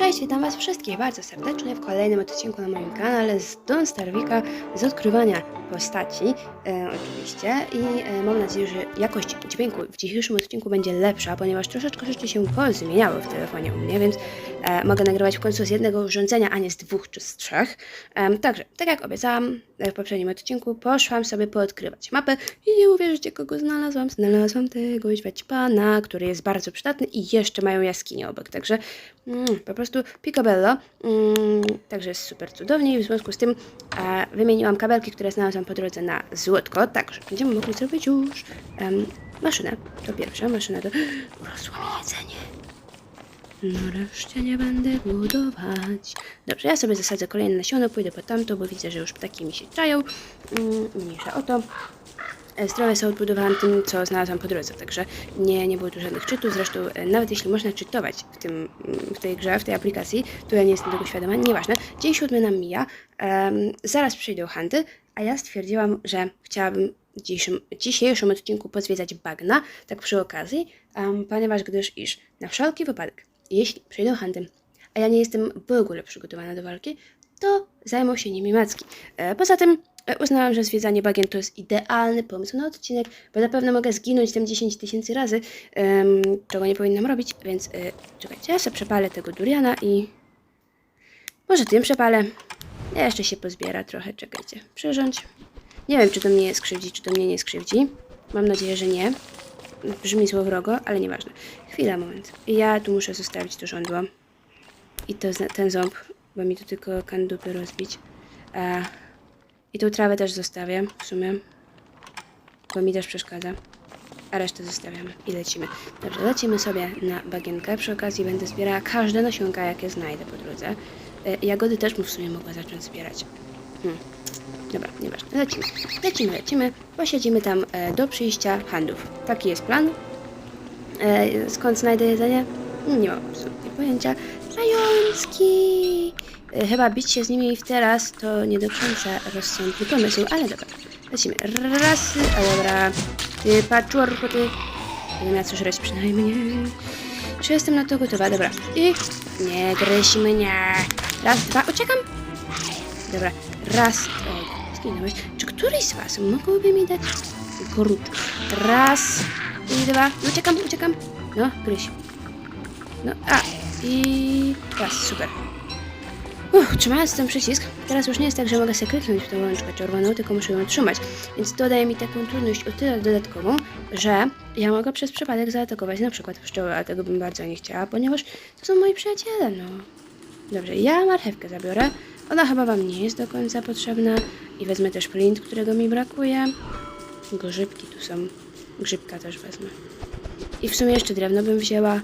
Cześć, witam Was wszystkich bardzo serdecznie w kolejnym odcinku na moim kanale z Don Starwika z odkrywania postaci, e, oczywiście. I e, mam nadzieję, że jakość dźwięku w dzisiejszym odcinku będzie lepsza, ponieważ troszeczkę rzeczy się pozmieniały w telefonie u mnie, więc mogę nagrywać w końcu z jednego urządzenia, a nie z dwóch czy z trzech. Także, tak jak obiecałam e, w poprzednim odcinku, poszłam sobie poodkrywać mapę i nie uwierzycie, kogo znalazłam. Znalazłam tego pana, który jest bardzo przydatny i jeszcze mają jaskinię obok, także mm, po prostu picobello. Mm, także jest super cudownie i w związku z tym e, wymieniłam kabelki, które znalazłam po drodze na złotko, także będziemy mogli zrobić już maszynę. To pierwsza maszyna do... Urosło mi jedzenie. Nareszcie nie będę budować. Dobrze, ja sobie zasadzę kolejne nasiono, pójdę po tamto, bo widzę, że już ptaki mi się czają. Mm, mniejsza o to. E, Zdrowie są odbudowane tym, co znalazłam po drodze, także nie, nie było tu żadnych czytów. Zresztą e, nawet jeśli można czytować w, tym, mm, w tej grze, w tej aplikacji, to ja nie jestem tego świadoma, nieważne. Dzień siódmy nam mija, em, zaraz przyjdą handy, a ja stwierdziłam, że chciałabym w dzisiejszym, dzisiejszym odcinku pozwiedzać bagna, tak przy okazji, em, ponieważ gdyż iż na wszelki wypadek, jeśli przyjdą handy, a ja nie jestem w ogóle przygotowana do walki, to zajmą się nimi macki. E, Poza tym e, uznałam, że zwiedzanie bagien to jest idealny pomysł na odcinek, bo zapewne mogę zginąć tam 10 tysięcy razy, czego nie powinnam robić, więc e, czekajcie, ja sobie przepalę tego duriana i może tym przepalę. Jeszcze się pozbiera trochę, czekajcie, przyrządź. Nie wiem, czy to mnie skrzywdzi, czy to mnie nie skrzywdzi. Mam nadzieję, że nie. Brzmi złowrogo, ale nieważne. Chwila, moment. Ja tu muszę zostawić to żądło. I to, ten ząb, bo mi tu tylko kandupy rozbić. A, I tą trawę też zostawię, w sumie. Bo mi też przeszkadza. A resztę zostawiamy i lecimy. Dobrze, lecimy sobie na bagienkę. Przy okazji będę zbierała każde nasionka, jakie znajdę po drodze. E, Jagody też bym w sumie mogła zacząć zbierać. Hmm. Dobra, nieważne. Lecimy. Lecimy, lecimy. Posiedzimy tam e, do przyjścia handów. Taki jest plan. E, skąd znajdę jedzenie? Nie mam absolutnie pojęcia. Zajączki! E, chyba bić się z nimi teraz to nie do końca rozsądny pomysł, ale dobra. Lecimy. Raz, a dobra. Ty paczorko, ty. Będę miała co żreć przynajmniej. Czy jestem na to gotowa? Dobra. I nie gryź mnie. Raz, dwa, uciekam. Dobra, raz. O, zginąłeś. Czy któryś z was mógłby mi dać kruczek? Raz i dwa. Uciekam, uciekam. No, gryź. No, a. I raz, super. Uff, trzymając ten przycisk, teraz już nie jest tak, że mogę sobie kliknąć w tę łączkę czerwoną, tylko muszę ją trzymać. Więc to daje mi taką trudność o tyle dodatkową, że ja mogę przez przypadek zaatakować na przykład pszczoły, a tego bym bardzo nie chciała, ponieważ to są moi przyjaciele, no. Dobrze, ja marchewkę zabiorę. Ona chyba wam nie jest do końca potrzebna. I wezmę też flint, którego mi brakuje. Grzybki tu są. Grzybka też wezmę. I w sumie jeszcze drewno bym wzięła.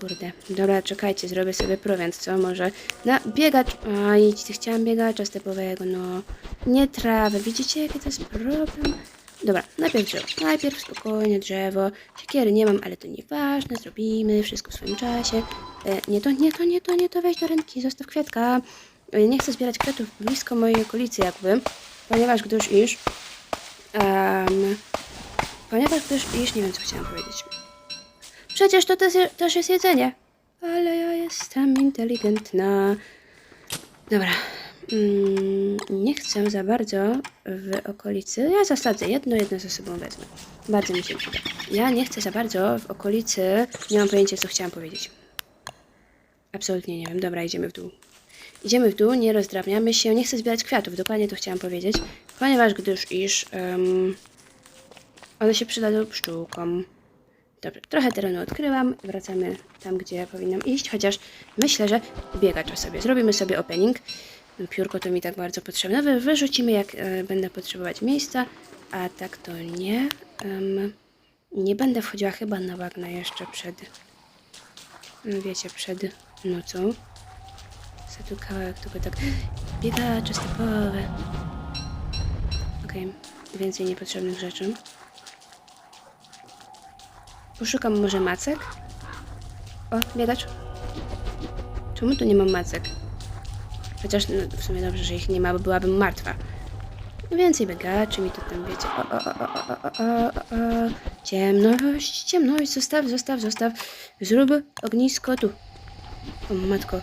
Kurde. Dobra, czekajcie, zrobię sobie prowiant, co? Może na biegacz... A, idź, chciałam biegacza stepowego, no. Nie trawę. Widzicie, jaki to jest problem? Dobra, najpierw drzewo. Najpierw spokojnie drzewo. Siekiery nie mam, ale to nieważne. Zrobimy wszystko w swoim czasie. E, nie to, nie to, nie to, nie to. Weź do ręki, zostaw kwiatka. E, nie chcę zbierać kwiatów blisko mojej okolicy jakby, ponieważ gdyż iż... Um, ponieważ gdyż iż... Nie wiem, co chciałam powiedzieć. Przecież to też, też jest jedzenie. Ale ja jestem inteligentna. Dobra. Mm, nie chcę za bardzo w okolicy. Ja zasadzę jedno, jedno ze sobą wezmę. Bardzo mi się przyda. Ja nie chcę za bardzo w okolicy. Nie mam pojęcia, co chciałam powiedzieć. Absolutnie nie wiem. Dobra, idziemy w dół. Idziemy w dół, nie rozdrabniamy się. Nie chcę zbierać kwiatów, dokładnie to chciałam powiedzieć. Ponieważ gdyż iż em, one się przydadzą pszczółkom. Dobrze, trochę terenu odkryłam. Wracamy tam, gdzie powinnam iść, chociaż myślę, że biegacza sobie. Zrobimy sobie opening. No, Piórko to mi tak bardzo potrzebne. Wy, wyrzucimy, jak e, będę potrzebować miejsca, a tak to nie. Em, nie będę wchodziła chyba na bagna jeszcze przed, no wiecie, przed nocą. Chcę tu kawałek tylko tak biegacze stepowe. Okej, więcej niepotrzebnych rzeczy. Poszukam może macek? O, biegacz. Czemu tu nie mam macek? Chociaż no, w sumie dobrze, że ich nie ma, bo byłabym martwa. No Więcej biegaczy mi to tam wiecie. O, o, o, o, o, o, o. Ciemność, ciemność, zostaw, zostaw, zostaw. Zrób ognisko tu. O matko.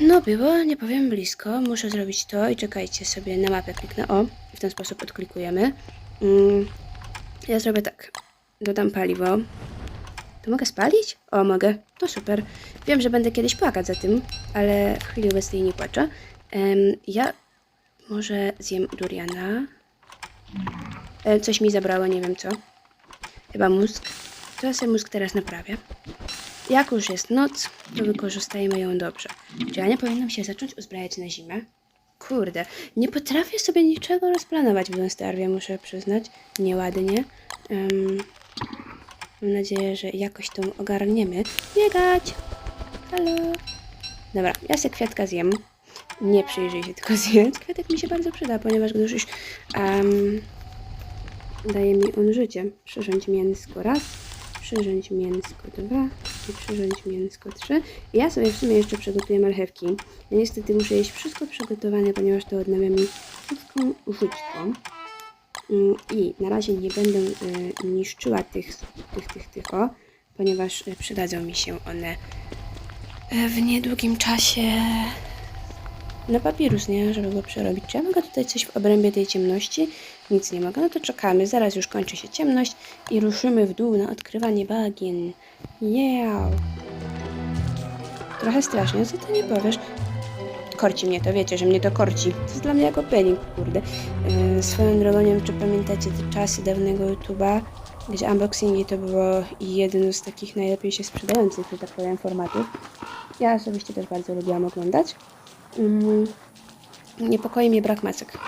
No było, nie powiem blisko. Muszę zrobić to i czekajcie sobie na mapę kliknę. O, w ten sposób odklikujemy. Mm, ja zrobię tak. Dodam paliwo. To mogę spalić? O, mogę. To super. Wiem, że będę kiedyś płakać za tym, ale w chwili obecnej nie płaczę. Em, ja może zjem duriana. E, coś mi zabrało, nie wiem co. Chyba mózg. To ja sobie mózg teraz naprawię. Jak już jest noc, to wykorzystajmy ją dobrze. Czy ja nie powinnam się zacząć uzbrajać na zimę? Kurde, nie potrafię sobie niczego rozplanować w Dunstarwie, muszę przyznać. Nieładnie. Em, mam nadzieję, że jakoś to ogarniemy. Biegać! Halo! Dobra, ja sobie kwiatka zjem. Nie przyjrzyj się, tylko zjedz. Kwiatek mi się bardzo przyda, ponieważ gdyż już em, daje mi on życie. Przyrządź mięsko raz, przyrządź mięsko dwa i przyrządź mięsko trzy. I ja sobie w sumie jeszcze przygotuję marchewki. Ja niestety muszę jeść wszystko przygotowane, ponieważ to odnawia mi krótką żyćką. Mm, I na razie nie będę y, niszczyła tych, tych, tych, tych, o, ponieważ y, przydadzą mi się one y, w niedługim czasie na papirus, nie? Żeby go przerobić. Czy ja mogę tutaj coś w obrębie tej ciemności? Nic nie mogę. No to czekamy. Zaraz już kończy się ciemność i ruszymy w dół na odkrywanie bagien. Yeah! Trochę strasznie, co ty nie powiesz? Korci mnie to, wiecie, że mnie to korci. To jest dla mnie jako penik, kurde. Yy, swoją drogą, nie wiem, czy pamiętacie te czasy dawnego YouTube'a, gdzie unboxingi to było jedno z takich najlepiej się sprzedających, że tak powiem, formatów. Ja osobiście też bardzo lubiłam oglądać. Mm, niepokoi mnie brak macek.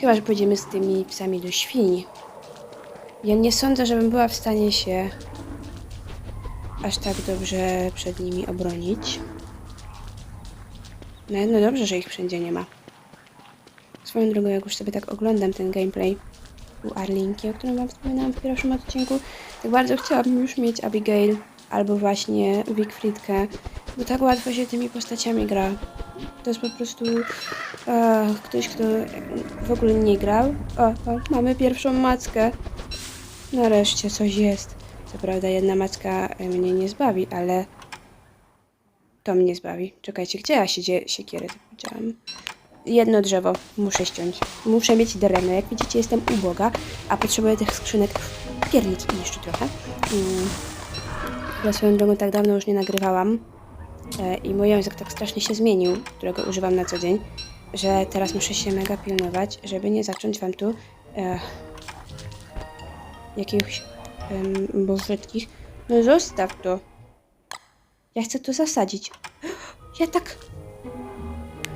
Chyba, że pójdziemy z tymi psami do świni. Ja nie sądzę, żebym była w stanie się aż tak dobrze przed nimi obronić. No, no dobrze, że ich wszędzie nie ma. Swoją drogą, jak już sobie tak oglądam ten gameplay u Arlinki, o którym wam wspominałam w pierwszym odcinku, tak bardzo chciałabym już mieć Abigail albo właśnie Wigfridkę, bo tak łatwo się tymi postaciami gra. To jest po prostu e, ktoś, kto w ogóle nie grał. O, o, mamy pierwszą mackę. Nareszcie coś jest. Co prawda jedna macka e, mnie nie zbawi, ale to mnie zbawi. Czekajcie, gdzie ja siedzie siekierę powiedziałam? Jedno drzewo muszę ściąć. Muszę mieć drewno. Jak widzicie, jestem uboga, a potrzebuję tych skrzynek piernik i jeszcze trochę. Mm. Chyba swoją drogą tak dawno już nie nagrywałam. E, I mój język tak strasznie się zmienił, którego używam na co dzień, że teraz muszę się mega pilnować, żeby nie zacząć wam tu e, jakichś brzydkich. No zostaw to. Ja chcę to zasadzić. Ja tak.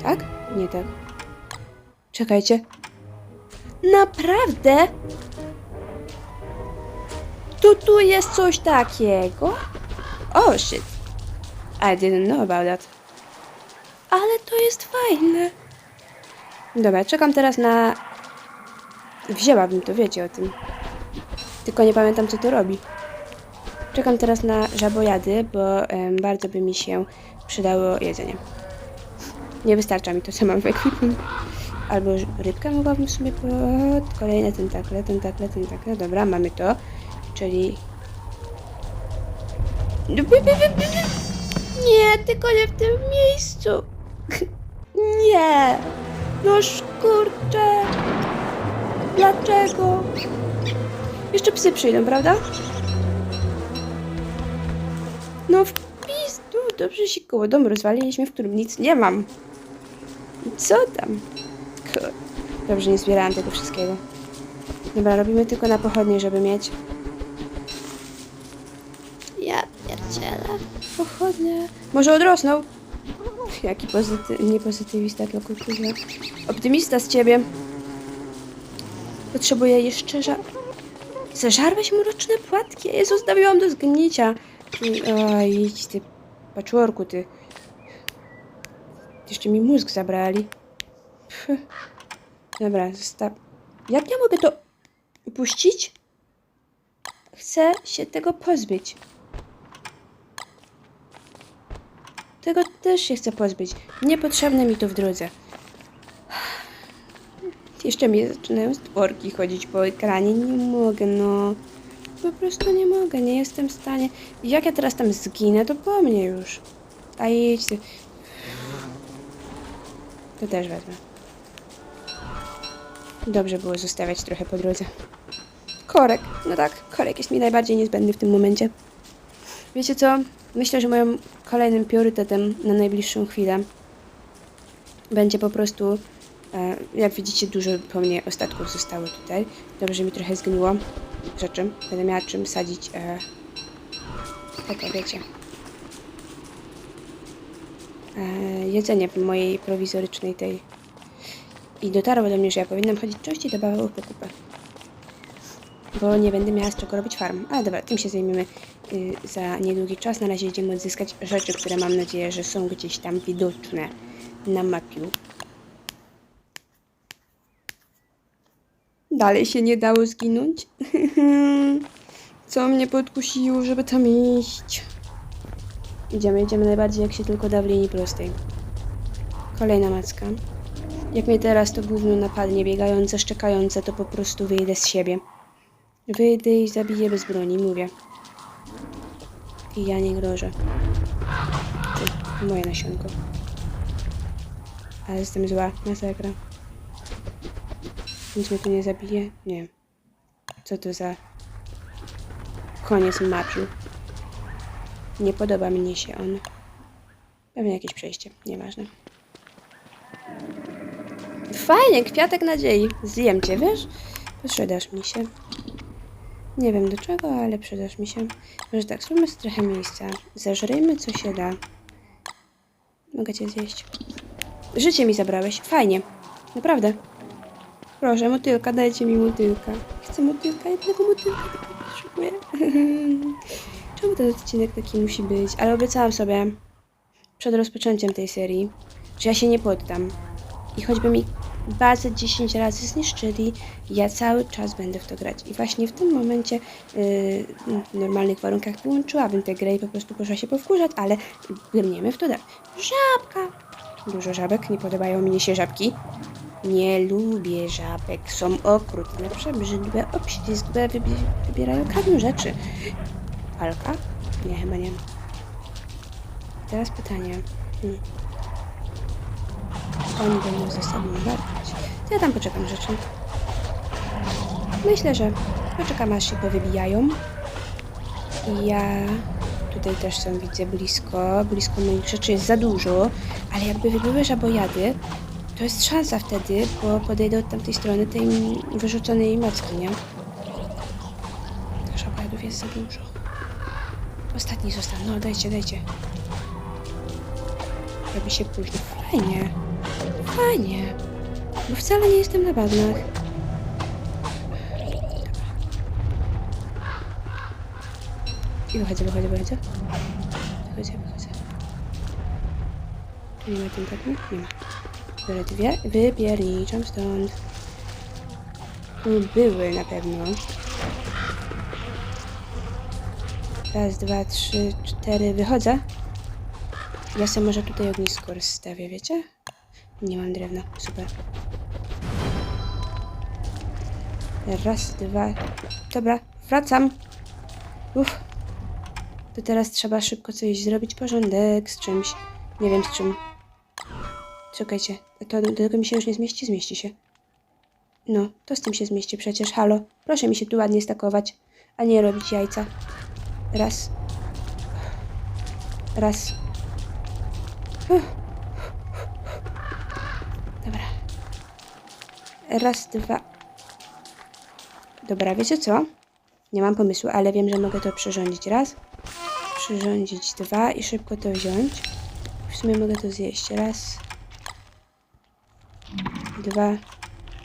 Tak? Nie tak. Czekajcie. Naprawdę? Tu, tu jest coś takiego? Oh shit. I didn't know about that. Ale to jest fajne. Dobra, czekam teraz na... Wzięłabym to, wiecie o tym. Tylko nie pamiętam, co to robi. Czekam teraz na żabojady, bo em, bardzo by mi się przydało jedzenie. Nie wystarcza mi to, co mam w ekwipunku. Albo rybkę mogłabym sobie pod... Kolejne tentakle, tentakle, tentakle. Dobra, mamy to. Czyli... Nie, tylko nie w tym miejscu. Nie. No kurczę. Dlaczego? Jeszcze psy przyjdą, prawda? No w pizdu. Dobrze się koło domu rozwaliliśmy, w którym nic nie mam. Co tam? Dobrze, nie zbierałam tego wszystkiego. Dobra, robimy tylko na pochodnie, żeby mieć. Ja pierdzielę. Pochodnie. Może odrosną? Jaki pozyty... nie pozytywista, tylko kurwa. Optymista z ciebie. Potrzebuję jeszcze ża... Zeżarłeś mroczne płatki? Ja je zostawiłam do zgnicia. Ty- idź ty, patchworku, ty. Jeszcze mi mózg zabrali. Pff. Dobra, zostaw... Jak ja mogę to upuścić? Chcę się tego pozbyć. Tego też się chcę pozbyć. Niepotrzebne mi to w drodze. Jeszcze mi zaczynają stworki chodzić po ekranie. Nie mogę, no. Po prostu nie mogę, nie jestem w stanie. Jak ja teraz tam zginę, to po mnie już. A idź ty. To też wezmę. Dobrze było zostawiać trochę po drodze. Korek. No tak, korek jest mi najbardziej niezbędny w tym momencie. Wiecie co? Myślę, że moim kolejnym priorytetem na najbliższą chwilę będzie po prostu, e, jak widzicie, dużo po mnie ostatków zostało tutaj. Dobrze mi trochę zgniło rzeczy. Będę miała czym sadzić. E, takie, wiecie. E, jedzenie w mojej prowizorycznej tej. I dotarło do mnie, że ja powinnam chodzić częściej do bawełów po kupę. Bo nie będę miała z czego robić farm. Ale dobra, tym się zajmiemy za niedługi czas. Na razie idziemy odzyskać rzeczy, które mam nadzieję, że są gdzieś tam widoczne na mapiu. Dalej się nie dało zginąć. Co mnie podkusiło, żeby tam iść? Idziemy, idziemy najbardziej jak się tylko da w linii prostej. Kolejna macka. Jak mnie teraz to gówno napadnie, biegające, szczekające, to po prostu wyjdę z siebie. Wyjdę i zabiję bez broni, mówię. I ja nie grożę. Ty, moje nasionko. Ale jestem zła, masakra. Nic mnie tu nie zabije? Nie. Co to za... Koniec mapiu. Nie podoba mi się on. Pewnie jakieś przejście, nieważne. Fajnie, kwiatek nadziei. Zjem cię, wiesz? Przydasz mi się. Nie wiem do czego, ale przydasz mi się. Może tak, zróbmy trochę miejsca. Zażryjmy co się da. Mogę cię zjeść. Życie mi zabrałeś. Fajnie. Naprawdę. Proszę, motylka, dajcie mi motylka. Chcę motylka, jednego motylka tylko potrzebuję. Czemu ten odcinek taki musi być? Ale obiecałam sobie przed rozpoczęciem tej serii, że ja się nie poddam. I choćby mi bazę 10 razy zniszczyli, ja cały czas będę w to grać. I właśnie w tym momencie yy, w normalnych warunkach wyłączyłabym tę grę i po prostu poszła się powkurzać, ale grniemy w to dalej. Żabka! Dużo żabek, nie podobają mi się żabki. Nie lubię żabek, są okrutne, przebrzydłe, obślizgłe, wybi- wybierają każdą rzeczy. Alka? Nie, chyba nie. Teraz pytanie. Hmm. Oni będą ze sobą. To ja tam poczekam rzeczy. Myślę, że poczekam aż się powybijają. Ja tutaj też są widzę blisko. Blisko moich rzeczy jest za dużo, ale jakby wybyły żabojady, to jest szansa wtedy, bo podejdę od tamtej strony tej wyrzuconej macki, nie? Żabojadów jest za dużo. Ostatni został. No, dajcie, dajcie. Robi się późno. Fajnie. Fajnie. Bo wcale nie jestem na bagnach. I wychodzę, wychodzę, wychodzę. Wychodzę, wychodzę. Nie ma tentakli? Nie ma. Biorę dwie. Wypierniczam stąd. Były na pewno. Raz, dwa, trzy, cztery. Wychodzę. Ja sobie może tutaj ognisko rozstawię, wiecie? Nie mam drewna. Super. Raz, dwa. Dobra, wracam. Uff. To teraz trzeba szybko coś zrobić. Porządek z czymś. Nie wiem z czym. Czekajcie. To do tego mi się już nie zmieści? Zmieści się. No, to z tym się zmieści przecież. Halo. Proszę mi się tu ładnie stakować, a nie robić jajca. Raz. Raz. Uff. Dobra. Raz, dwa. Dobra, wiecie co? Nie mam pomysłu, ale wiem, że mogę to przyrządzić. Raz. Przyrządzić dwa i szybko to wziąć. W sumie mogę to zjeść. Raz. Dwa.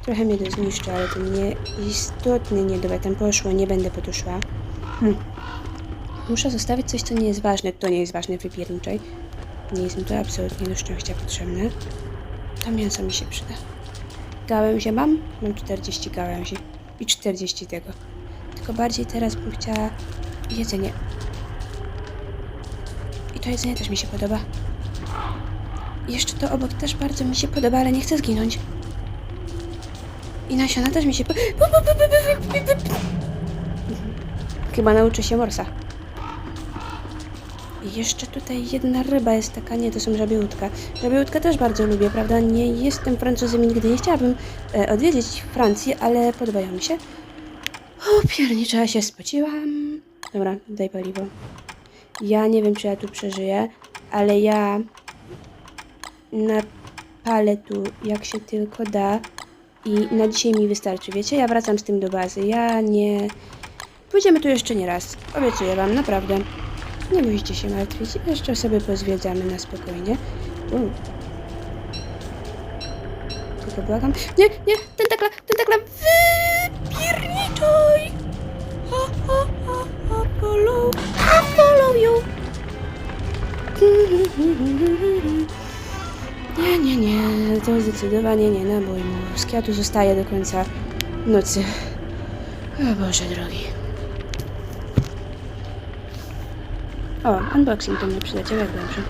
Trochę mnie to zniszczy, ale to nie istotnie nie dobra. Tam poszło, nie będę po to szła. Hm. Muszę zostawić coś, co nie jest ważne. To nie jest ważne, wypierniczej. Nie jest mi to absolutnie do szczęścia potrzebne. To mięso mi się przyda. Gałęzie mam? Mam 40 gałęzi. I 40 tego. Tylko bardziej teraz bym chciała jedzenie. I to jedzenie też mi się podoba. Jeszcze to obok też bardzo mi się podoba, ale nie chcę zginąć. I nasiona też mi się. Chyba nauczy się morsa. I jeszcze tutaj jedna ryba jest taka, nie, to są żabiełutka. Żabiełutka też bardzo lubię, prawda? Nie jestem Francuzem i nigdy nie chciałabym e, odwiedzić Francji, ale podobają mi się. O, piernicza, się spociłam. Dobra, daj paliwo. Ja nie wiem, czy ja tu przeżyję, ale ja napalę tu, jak się tylko da. I na dzisiaj mi wystarczy, wiecie? Ja wracam z tym do bazy. Ja nie... Pójdziemy tu jeszcze nie raz. Obiecuję wam, naprawdę. Nie musicie się martwić. Jeszcze sobie pozwiedzamy na spokojnie. U. Tylko błagam. Nie, nie, tentakla, tentakla, wypierniczaj! Ha, ha, ha, ha, follow, ha, follow you. Nie, nie, nie, to zdecydowanie nie na mój mózg. Ja tu zostaję do końca nocy. O Boże drogi. O, unboxing to mnie przyleciał, jak dobrze.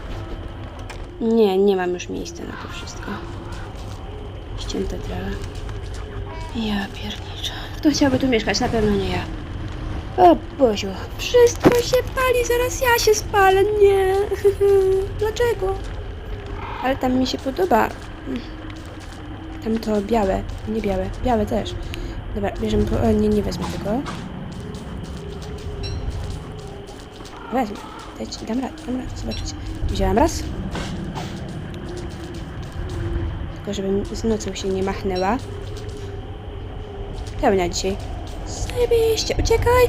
Nie, nie mam już miejsca na to wszystko. Ścięta trawa. Ja pierniczę. Kto chciałby tu mieszkać? Na pewno nie ja. O Boziu, wszystko się pali, zaraz ja się spalę, nie. Dlaczego? Ale tam mi się podoba. Tam to białe, nie białe, białe też. Dobra, bierzemy po... O, nie, nie wezmę tego. Wezmę. Dajcie, dam radę, dam radę, zobaczycie. Wzięłam raz. Tylko żebym z nocą się nie machnęła. Pełnia dzisiaj. Zajebiście, uciekaj!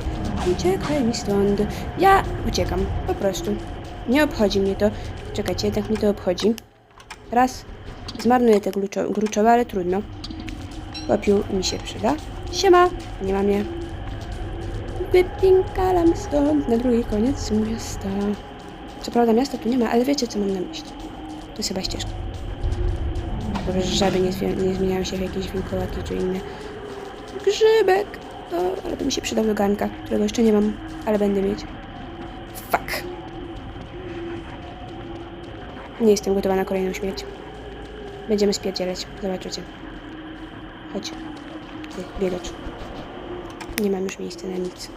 Uciekaj mi stąd. Ja uciekam, po prostu. Nie obchodzi mnie to. Czekajcie, jednak mnie to obchodzi. Raz. Zmarnuję te gruczo gruczowe, ale trudno. Popiół mi się przyda. Siema, nie ma mnie. Wypinkalam stąd na drugi koniec miasta. Co prawda miasta tu nie ma, ale wiecie co mam na myśli. To jest chyba ścieżka. Dobrze, że żaby nie, nie zmieniają się w jakieś wilkołaki czy inne. Grzybek! To, ale to mi się przydał do garnka, którego jeszcze nie mam, ale będę mieć. Fuck. Nie jestem gotowa na kolejną śmierć. Będziemy spierdzielać, zobaczycie. Chodź. Ty, biegacz. Nie mam już miejsca na nic.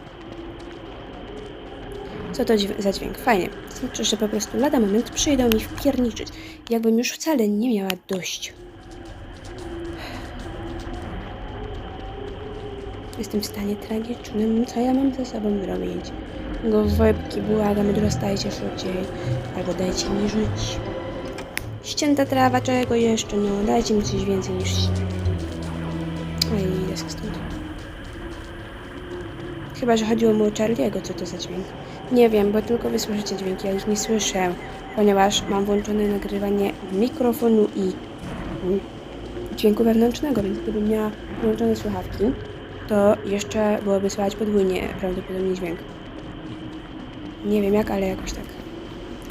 Co to za dźwięk? Fajnie. Znaczy, że po prostu lada moment przyjdą mi wpierniczyć. Jakbym już wcale nie miała dość. Jestem w stanie tragicznym. Co ja mam ze sobą zrobić? Go w łebki błagam, dorastajcie szybciej. Albo dajcie mi żyć. Ścięta trawa, czego jeszcze? No, dajcie mi coś więcej niż... Oj, idę stąd. Chyba, że chodziło mu o Charlie'ego, co to za dźwięk. Nie wiem, bo tylko wy słyszycie dźwięki, ja ich nie słyszę, ponieważ mam włączone nagrywanie mikrofonu i mm, dźwięku wewnętrznego, więc gdybym miała włączone słuchawki, to jeszcze byłoby słychać podwójnie prawdopodobnie dźwięk. Nie wiem jak, ale jakoś tak.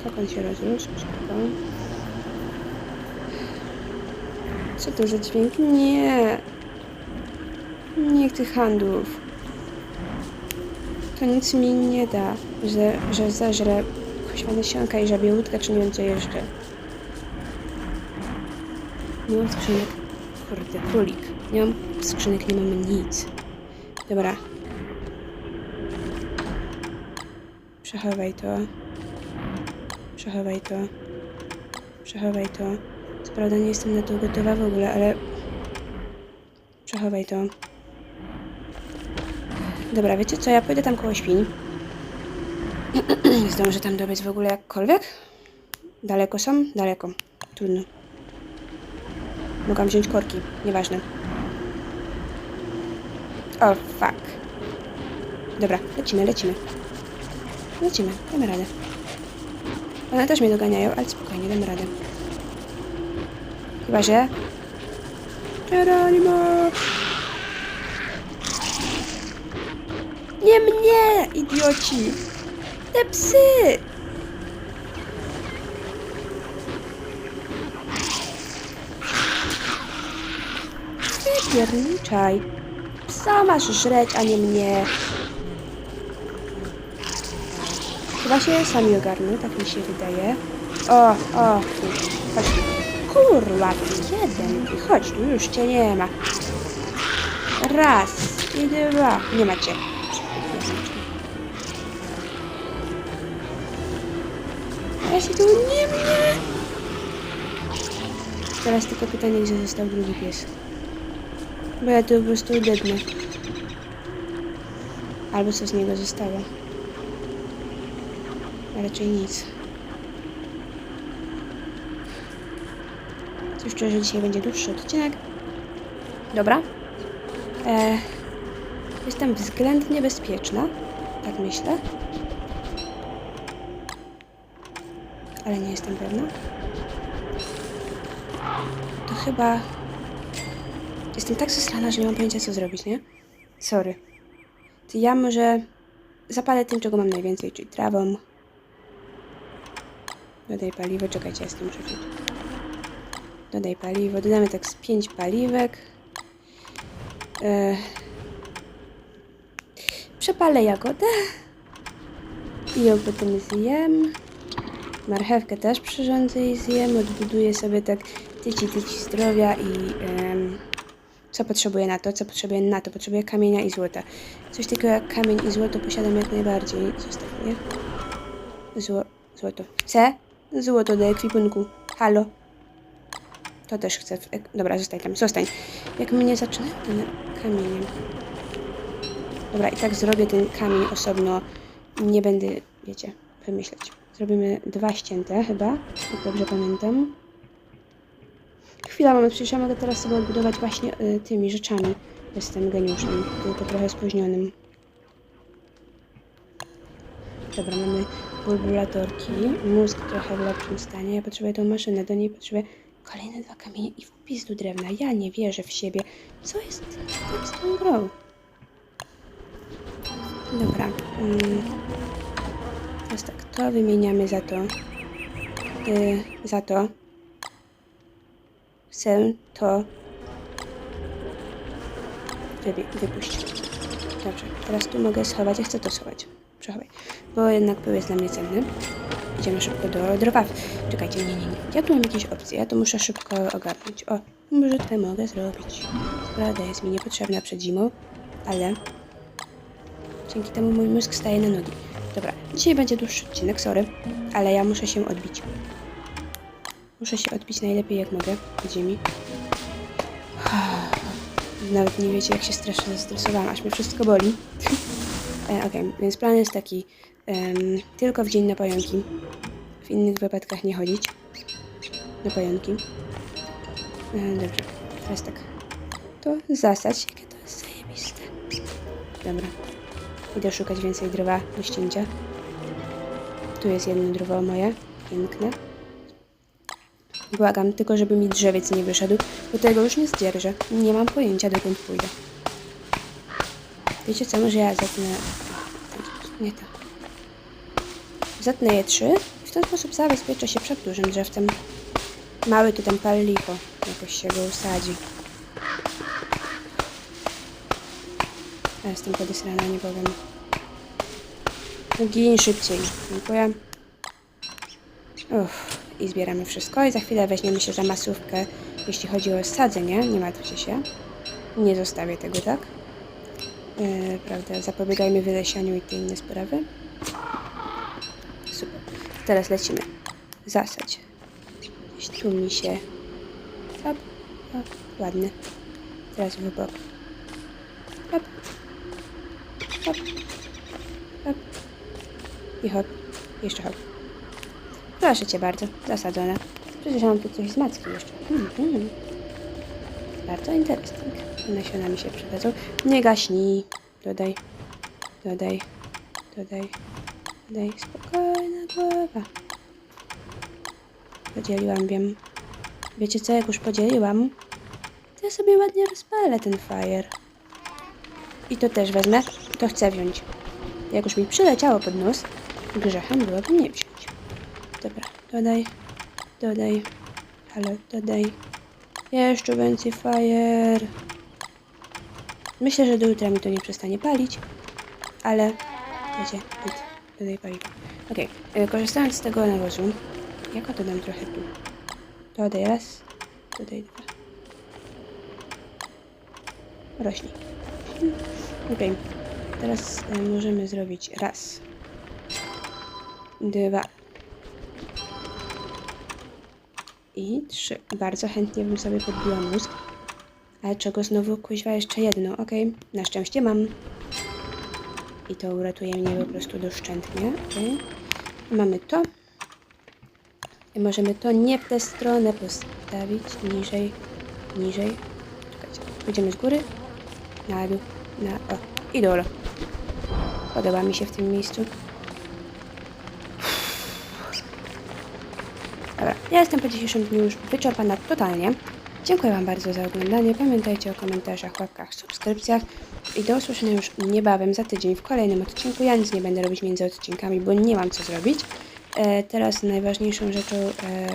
Kokon się rozrósł, spoko. Co to za dźwięk? Nie! Nie tych handlów. To nic mi nie da, że, że zeżrę kuźwa nasionka i żabie łódkę, czy nie wiem co jeszcze. Nie mam skrzynek. Kurde, królik. Nie mam skrzynek, nie mamy nic. Dobra. Przechowaj to. Przechowaj to. Przechowaj to. Co prawda nie jestem na to gotowa w ogóle, ale... Przechowaj to. Dobra, wiecie co? Ja pójdę tam koło świń. Zdążę tam dobiec w ogóle jakkolwiek. Daleko są? Daleko. Trudno. Mogłam wziąć korki. Nieważne. O, fuck. Dobra, lecimy, lecimy. Lecimy, damy radę. One też mnie doganiają, ale spokojnie, damy radę. Chyba, że... Geronimo! Nie mnie, idioci! Te psy! Wypierniczaj. Psa masz żreć, a nie mnie. Chyba się sami ogarną, tak mi się wydaje. O, o, chodź. Kurwa, jeden. Chodź już cię nie ma. Raz i dwa. Nie macie. Ja się tu nie mnie! Teraz tylko pytanie, gdzie został drugi pies. Bo ja tu po prostu udebnę. Albo co z niego zostało. A raczej nic. Cóż, że dzisiaj będzie dłuższy odcinek. Dobra. E jestem względnie bezpieczna. Tak myślę. Ale nie jestem pewna. To chyba... Jestem tak zesrana, że nie mam pojęcia co zrobić, nie? Sorry. To ja może zapalę tym, czego mam najwięcej, czyli trawą. Dodaj paliwo, czekajcie, ja z tym muszę. Dodaj paliwo, dodamy tak z 5 paliwek. E... Przepalę jagodę. I ją potem zjem. Marchewkę też przyrządzę i zjem. Odbuduję sobie tak tyci, tyci zdrowia i em, co potrzebuję na to, co potrzebuję na to. Potrzebuję kamienia i złota. Coś takiego jak kamień i złoto posiadam jak najbardziej. Zostaw. Zło, złoto. Chcę? Złoto do ekwipunku. Halo. To też chcę. Dobra, zostań tam, zostań. Jak mnie zaczyna ten kamieniem. Dobra, i tak zrobię ten kamień osobno. Nie będę, wiecie, wymyśleć. Zrobimy dwa ścięte chyba, jak dobrze pamiętam. Chwila, moment, przecież ja mogę teraz sobie odbudować właśnie y, tymi rzeczami. Jestem geniuszem, tylko trochę spóźnionym. Dobra, mamy bulbulatorki, mózg trochę w lepszym stanie. Ja potrzebuję tą maszynę, do niej potrzebuję kolejne dwa kamienie i w pizdu drewna. Ja nie wierzę w siebie. Co jest z tą grą? Dobra. Mm. Teraz tak, to wymieniamy za to. Y, za to. Chcę to wybi- wypuścić. Dobrze, teraz tu mogę schować, ja chcę to schować. Przechowaj, bo jednak pył jest dla mnie cenny. Idziemy szybko do drowa. Czekajcie, nie, nie, nie. Ja tu mam jakieś opcje, ja to muszę szybko ogarnąć. O, brzytwę mogę zrobić. Prawda jest mi niepotrzebna przed zimą, ale dzięki temu mój mózg staje na nogi. Dobra, dzisiaj będzie dłuższy odcinek, sorry, ale ja muszę się odbić. Muszę się odbić najlepiej jak mogę od ziemi. Nawet nie wiecie, jak się strasznie zestresowałam, aż mnie wszystko boli. e, Okej, więc plan jest taki. em, tylko w dzień na pająki. W innych wypadkach nie chodzić. Na pająki. E, dobrze, teraz tak. To zasać, jakie to jest zajebiste. Dobra. Idę szukać więcej drwa do ścięcia. Tu jest jedno drzewo moje. Piękne. Błagam, tylko żeby mi drzewiec nie wyszedł, bo tego już nie zdzierżę. Nie mam pojęcia, dokąd pójdę. Wiecie co, może ja zetnę... Nie to. Zetnę je trzy i w ten sposób zabezpieczę się przed dużym drzewcem. Mały to ten pal. Jakoś się go usadzi. Ja jestem podesrana, nie powiem. Gin szybciej. Dziękuję. Uff, i zbieramy wszystko i za chwilę weźmiemy się za masówkę, jeśli chodzi o sadzenie, nie martwcie się. Nie zostawię tego, tak? Yy, prawda, zapobiegajmy wylesianiu i te inne sprawy. Super. Teraz lecimy. Zasadź. Tu mi się... Hop, hop, ładny. Teraz w bok. Hop. Hop. Hop. I hop. Jeszcze hop. Proszę cię bardzo, zasadzone. Przecież mam tu coś z macki jeszcze. Hmm, hmm. Bardzo interesting. Nasiona mi się przydadzą. Nie gaśnij. Dodaj, dodaj, dodaj, dodaj. Spokojna głowa. Podzieliłam, wiem. Wiecie co, jak już podzieliłam, to ja sobie ładnie rozpalę ten fire. I to też wezmę. To chcę wziąć. Jak już mi przyleciało pod nos, grzechem byłoby nie wziąć. Dobra, dodaj, dodaj, halo, dodaj. Jeszcze więcej fire. Myślę, że do jutra mi to nie przestanie palić, ale wiecie, dodaj paliwo. Okej, e, korzystając z tego nawozu, ja go dodam trochę tu. Dodaj raz, dodaj dwa. Rośnij. Okej, teraz e, możemy zrobić raz, dwa, i trzy. Bardzo chętnie bym sobie podbiła mózg. Ale czego znowu kuźwa jeszcze jedno? Okej, na szczęście mam. I to uratuje mnie po prostu doszczętnie. Okej. Mamy to. I możemy to nie w tę stronę postawić. Niżej, niżej. Czekajcie. Pójdziemy z góry. Na dół. Na... O. I dole. Podoba mi się w tym miejscu. Dobra, ja jestem po dzisiejszym dniu już wyczerpana totalnie. Dziękuję Wam bardzo za oglądanie. Pamiętajcie o komentarzach, łapkach, subskrypcjach. I do usłyszenia już niebawem za tydzień w kolejnym odcinku. Ja nic nie będę robić między odcinkami, bo nie mam co zrobić. E, teraz najważniejszą rzeczą e,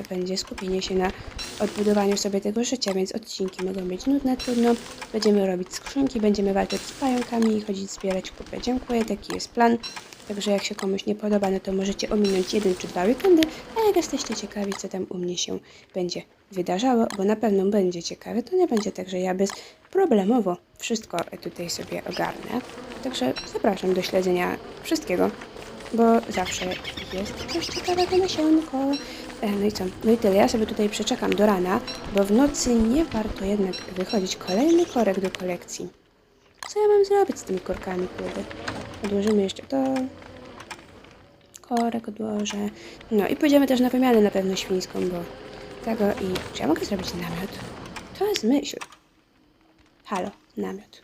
będzie skupienie się na odbudowaniu sobie tego życia, więc odcinki mogą być nudne, trudno. Będziemy robić skrzynki, będziemy walczyć z pająkami i chodzić zbierać kupę. Dziękuję, taki jest plan. Także jak się komuś nie podoba, no to możecie ominąć jeden czy dwa weekendy, a jak jesteście ciekawi, co tam u mnie się będzie wydarzało, bo na pewno będzie ciekawe, to nie będzie tak, że ja bezproblemowo wszystko tutaj sobie ogarnę. Także zapraszam do śledzenia wszystkiego, bo zawsze jest coś ciekawego nasionko. E, No i co? No i tyle. Ja sobie tutaj przeczekam do rana, bo w nocy nie warto jednak wychodzić. Kolejny korek do kolekcji. Co ja mam zrobić z tymi korkami, kurde? Odłożymy jeszcze to. Korek odłożę. No i pójdziemy też na wymianę na pewno świńską, bo tego i... Czy ja mogę zrobić namiot? To jest myśl. Halo, namiot.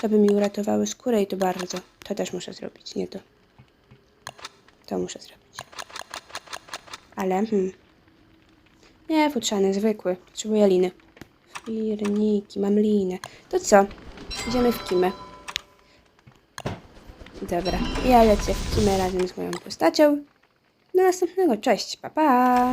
To by mi uratowały skórę i to bardzo. To też muszę zrobić, nie to. To muszę zrobić. Ale, hmm. Nie, futrzany, zwykły. Potrzebuję liny. Firniki, mam linę. To co? Idziemy w kimę. Dobra, ja lecę w kimę razem z moją postacią. Do następnego, cześć, pa pa!